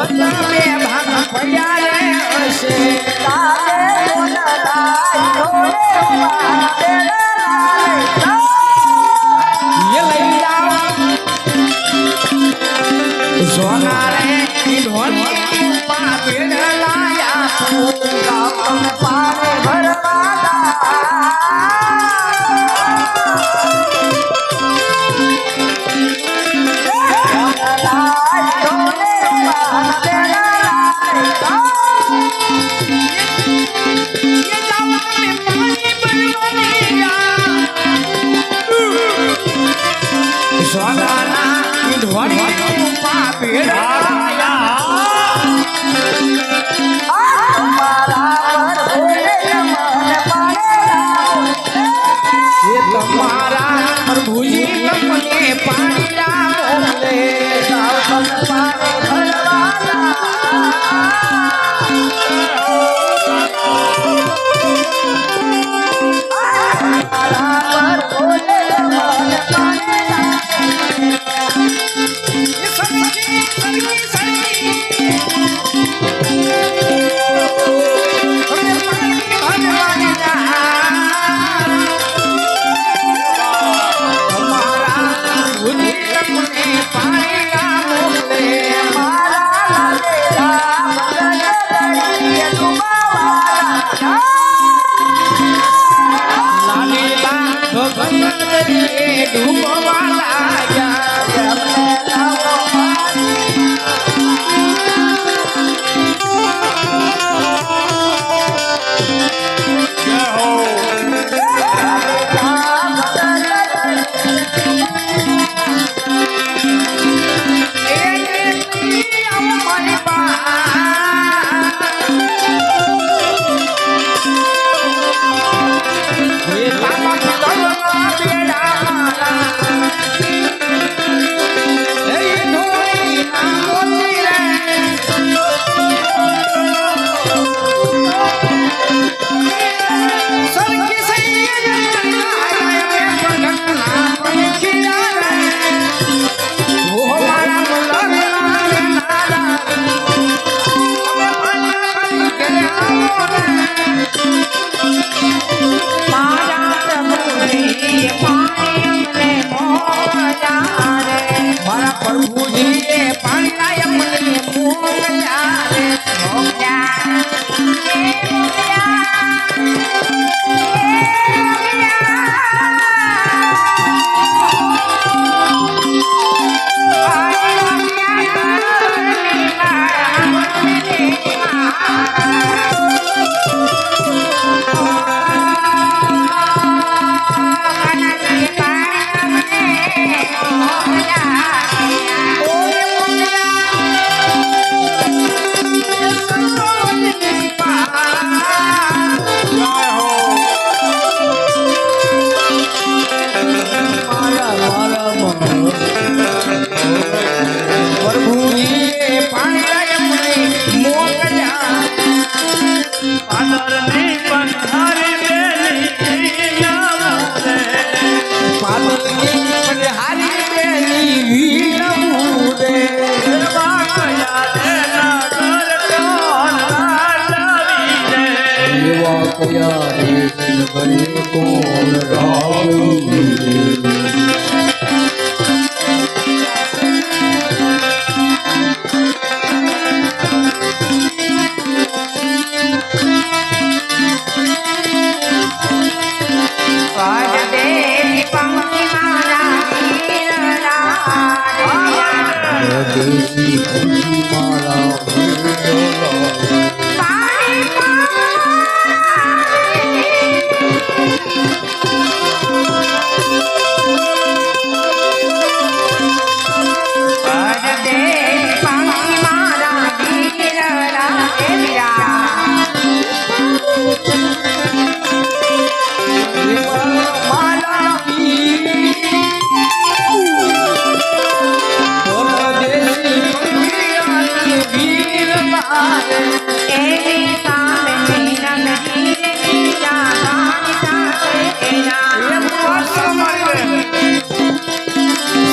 તમે ભાગ પડ્યા રે હશે તારે બોલતા જોડે ભરવા સોદાના ધ્વનિ પાપી પ્યારે બને કોણ રામ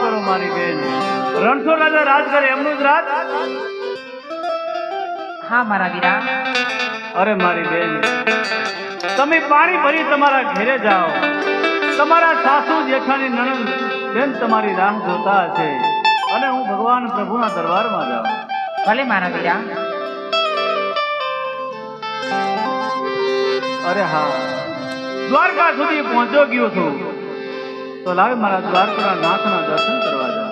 કરે મારી બેન. રણછોડ રાજા રાજ કરે એમનું જ રાજ? હા મારા વીરા. અરે મારી બેન તમે પાણી ભરી તમારા ઘેરે જાઓ. તમારા સાસુ જેઠાની નણંદ બેન તમારી રાહ જોતા છે અને હું ભગવાન પ્રભુના દરબારમાં જાઉં. ભલે મારા વીરા. અરે હા. દ્વારકા સુધી પહોંચો ગયો છું. તો લાવે મારા દ્વારકા નાથના દર્શન કરવા જાઉં